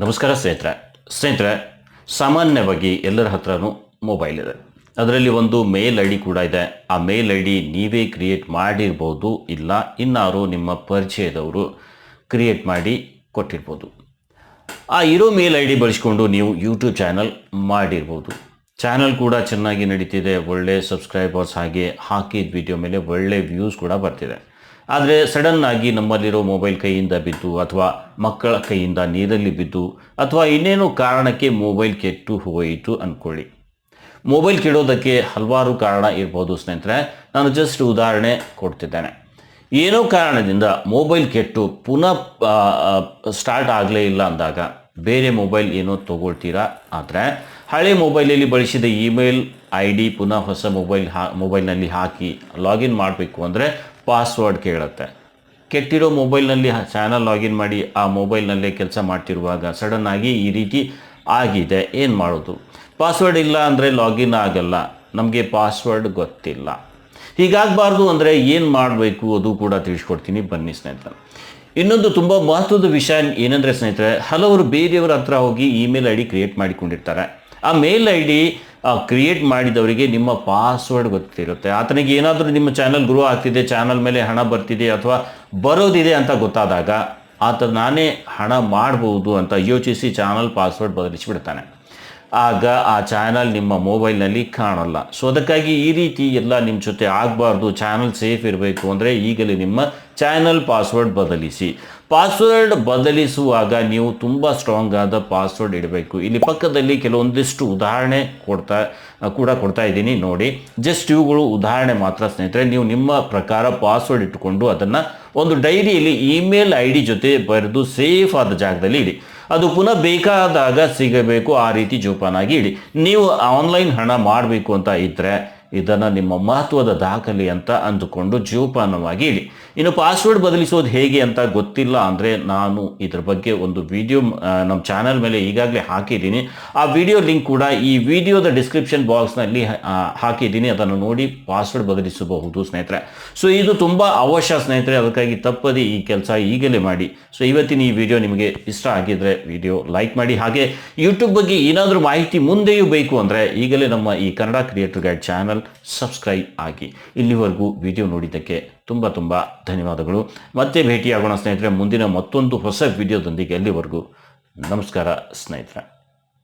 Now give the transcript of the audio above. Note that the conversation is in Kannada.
ನಮಸ್ಕಾರ ಸ್ನೇಹಿತರೆ. ಸ್ನೇಹಿತರೆ, ಸಾಮಾನ್ಯವಾಗಿ ಎಲ್ಲರ ಹತ್ರನೂ ಮೊಬೈಲ್ ಇದೆ. ಅದರಲ್ಲಿ ಒಂದು ಮೇಲ್ ಐ ಡಿ ಕೂಡ ಇದೆ. ಆ ಮೇಲ್ ಐ ಡಿ ನೀವೇ ಕ್ರಿಯೇಟ್ ಮಾಡಿರ್ಬೋದು, ಇಲ್ಲ ಇನ್ನಾರು ನಿಮ್ಮ ಪರಿಚಯದವರು ಕ್ರಿಯೇಟ್ ಮಾಡಿ ಕೊಟ್ಟಿರ್ಬೋದು. ಆ ಇರೋ ಮೇಲ್ ಐ ಡಿ ಬಳಸ್ಕೊಂಡು ನೀವು ಯೂಟ್ಯೂಬ್ ಚಾನಲ್ ಮಾಡಿರ್ಬೋದು. ಚಾನಲ್ ಕೂಡ ಚೆನ್ನಾಗಿ ನಡೀತಿದೆ, ಒಳ್ಳೆ ಸಬ್ಸ್ಕ್ರೈಬರ್ಸ್ ಹಾಗೆ ಹಾಕಿದ ವಿಡಿಯೋ ಮೇಲೆ ಒಳ್ಳೆ ವ್ಯೂಸ್ ಕೂಡ ಬರ್ತಿದೆ. ಆದರೆ ಸಡನ್ ಆಗಿ ನಮ್ಮಲ್ಲಿರೋ ಮೊಬೈಲ್ ಕೈಯಿಂದ ಬಿದ್ದು ಅಥವಾ ಮಕ್ಕಳ ಕೈಯಿಂದ ನೀರಲ್ಲಿ ಬಿದ್ದು ಅಥವಾ ಇನ್ನೇನೋ ಕಾರಣಕ್ಕೆ ಮೊಬೈಲ್ ಕೆಟ್ಟು ಹೋಯಿತು ಅಂದ್ಕೊಳ್ಳಿ ಮೊಬೈಲ್ ಕೆಡೋದಕ್ಕೆ ಹಲವಾರು ಕಾರಣ ಇರ್ಬೋದು ಸ್ನೇಹಿತರೆ. ನಾನು ಜಸ್ಟ್ ಉದಾಹರಣೆ ಕೊಡ್ತಿದ್ದೇನೆ. ಏನೋ ಕಾರಣದಿಂದ ಮೊಬೈಲ್ ಕೆಟ್ಟು ಪುನಃ ಸ್ಟಾರ್ಟ್ ಆಗಲೇ ಇಲ್ಲ ಅಂದಾಗ ಬೇರೆ ಮೊಬೈಲ್ ಏನೋ ತೊಗೊಳ್ತೀರಾ? ಆದರೆ ಹಳೆ ಮೊಬೈಲಲ್ಲಿ ಬಳಸಿದ ಇಮೇಲ್ ಐ ಡಿ ಪುನಃ ಹೊಸ ಮೊಬೈಲ್ ಹಾ, ಮೊಬೈಲ್ನಲ್ಲಿ ಹಾಕಿ ಲಾಗಿನ್ ಮಾಡಬೇಕು ಅಂದರೆ ಪಾಸ್ವರ್ಡ್ ಕೇಳುತ್ತೆ. ಕೆಟ್ಟಿರೋ ಮೊಬೈಲ್ನಲ್ಲಿ ಚಾನಲ್ ಲಾಗಿನ್ ಮಾಡಿ ಆ ಮೊಬೈಲ್ನಲ್ಲೇ ಕೆಲಸ ಮಾಡ್ತಿರುವಾಗ ಸಡನ್ ಆಗಿ ಈ ರೀತಿ ಆಗಿದೆ. ಏನು ಮಾಡೋದು? ಪಾಸ್ವರ್ಡ್ ಇಲ್ಲ ಅಂದರೆ ಲಾಗಿನ್ ಆಗಲ್ಲ. ನಮಗೆ ಪಾಸ್ವರ್ಡ್ ಗೊತ್ತಿಲ್ಲ. ಹೀಗಾಗಬಾರ್ದು ಅಂದರೆ ಏನು ಮಾಡಬೇಕು ಅದು ಕೂಡ ತಿಳಿಸ್ಕೊಡ್ತೀನಿ ಬನ್ನಿ ಸ್ನೇಹಿತರೆ. ಇನ್ನೊಂದು ತುಂಬ ಮಹತ್ವದ ವಿಷಯ ಏನಂದರೆ ಸ್ನೇಹಿತರೆ, ಹಲವರು ಬೇರೆಯವರ ಹತ್ರ ಹೋಗಿ ಇಮೇಲ್ ಐ ಡಿ ಕ್ರಿಯೇಟ್ ಮಾಡಿಕೊಂಡಿರ್ತಾರೆ. ಆ ಮೇಲ್ ಐ ಡಿ ಕ್ರಿಯೇಟ್ ಮಾಡಿದವರಿಗೆ ನಿಮ್ಮ ಪಾಸ್ವರ್ಡ್ ಗೊತ್ತಿರುತ್ತೆ. ಆತನಿಗೆ ಏನಾದರೂ ನಿಮ್ಮ ಚಾನಲ್ ಗ್ರೋ ಆಗ್ತಿದೆ ಚಾನಲ್ ಮೇಲೆ ಹಣ ಬರ್ತಿದೆ ಅಥವಾ ಬರೋದಿದೆ ಅಂತ ಗೊತ್ತಾದಾಗ ಆತ ನಾನೇ ಹಣ ಮಾಡ್ಬೋದು ಅಂತ ಯೋಚಿಸಿ ಚಾನಲ್ ಪಾಸ್ವರ್ಡ್ ಬದಲಿಸಿಬಿಡ್ತಾನೆ. ಆಗ ಆ ಚಾನಲ್ ನಿಮ್ಮ ಮೊಬೈಲ್ನಲ್ಲಿ ಕಾಣಲ್ಲ. ಸೊ ಅದಕ್ಕಾಗಿ ಈ ರೀತಿ ಎಲ್ಲ ನಿಮ್ಮ ಜೊತೆ ಆಗಬಾರ್ದು ಚಾನಲ್ ಸೇಫ್ ಇರಬೇಕು ಅಂದರೆ ಈಗಲೇ ನಿಮ್ಮ ಚಾನಲ್ ಪಾಸ್ವರ್ಡ್ ಬದಲಿಸಿ. ಪಾಸ್ವರ್ಡ್ ಬದಲಿಸುವಾಗ ನೀವು ತುಂಬ ಸ್ಟ್ರಾಂಗ್ ಆದ ಪಾಸ್ವರ್ಡ್ ಇಡಬೇಕು. ಇಲ್ಲಿ ಪಕ್ಕದಲ್ಲಿ ಕೆಲವೊಂದಿಷ್ಟು ಉದಾಹರಣೆ ಕೊಡ್ತಾ, ಕೂಡ ಕೊಡ್ತಾ ಇದ್ದೀನಿ, ನೋಡಿ. ಜಸ್ಟ್ ಇವುಗಳು ಉದಾಹರಣೆ ಮಾತ್ರ ಸ್ನೇಹಿತರೆ, ನೀವು ನಿಮ್ಮ ಪ್ರಕಾರ ಪಾಸ್ವರ್ಡ್ ಇಟ್ಟುಕೊಂಡು ಅದನ್ನು ಒಂದು ಡೈರಿಯಲ್ಲಿ ಇಮೇಲ್ ಐ ಡಿ ಜೊತೆ ಬರೆದು ಸೇಫ್ ಆದ ಜಾಗದಲ್ಲಿ ಇಡಿ. ಅದು ಪುನಃ ಬೇಕಾದಾಗ ಸಿಗಬೇಕು, ಆ ರೀತಿ ಜೋಪಾನಾಗಿ ಇಡಿ. ನೀವು ಆನ್ಲೈನ್ ಹಣ ಮಾಡಬೇಕು ಅಂತ ಇದ್ದರೆ ಇದನ್ನು ನಿಮ್ಮ ಮಹತ್ವದ ದಾಖಲೆ ಅಂತ ಅಂದುಕೊಂಡು ಜೀವಪಾನವಾಗಿ ಇಳಿ ಇನ್ನು ಪಾಸ್ವರ್ಡ್ ಬದಲಿಸೋದು ಹೇಗೆ ಅಂತ ಗೊತ್ತಿಲ್ಲ ಅಂದರೆ ನಾನು ಇದ್ರ ಬಗ್ಗೆ ಒಂದು ವಿಡಿಯೋ ನಮ್ಮ ಚಾನಲ್ ಮೇಲೆ ಈಗಾಗಲೇ ಹಾಕಿದ್ದೀನಿ. ಆ ವಿಡಿಯೋ ಲಿಂಕ್ ಕೂಡ ಈ ವಿಡಿಯೋದ ಡಿಸ್ಕ್ರಿಪ್ಷನ್ ಬಾಕ್ಸ್ನಲ್ಲಿ ಹಾಕಿದ್ದೀನಿ. ಅದನ್ನು ನೋಡಿ ಪಾಸ್ವರ್ಡ್ ಬದಲಿಸಬಹುದು ಸ್ನೇಹಿತರೆ. ಸೊ ಇದು ತುಂಬ ಅವಶ್ಯ ಸ್ನೇಹಿತರೆ. ಅದಕ್ಕಾಗಿ ತಪ್ಪದೆ ಈ ಕೆಲಸ ಈಗಲೇ ಮಾಡಿ. ಸೊ ಇವತ್ತಿನ ಈ ವಿಡಿಯೋ ನಿಮಗೆ ಇಷ್ಟ ಆಗಿದ್ರೆ ವಿಡಿಯೋ ಲೈಕ್ ಮಾಡಿ. ಹಾಗೆ ಯೂಟ್ಯೂಬ್ ಬಗ್ಗೆ ಏನಾದರೂ ಮಾಹಿತಿ ಮುಂದೆಯೂ ಬೇಕು ಅಂದರೆ ಈಗಲೇ ನಮ್ಮ ಈ Kannada creator guide channel subscribe ಆಗಿ. ಇಲ್ಲಿವರೆಗೂ ವಿಡಿಯೋ ನೋಡಿದ್ದಕ್ಕೆ ತುಂಬ ತುಂಬ ಧನ್ಯವಾದಗಳು. ಮತ್ತೆ ಭೇಟಿಯಾಗೋಣ ಸ್ನೇಹಿತರೆ, ಮುಂದಿನ ಮತ್ತೊಂದು ಹೊಸ ವಿಡಿಯೋದೊಂದಿಗೆ ಅಲ್ಲಿವರೆಗೂ ನಮಸ್ಕಾರ ಸ್ನೇಹಿತರೆ.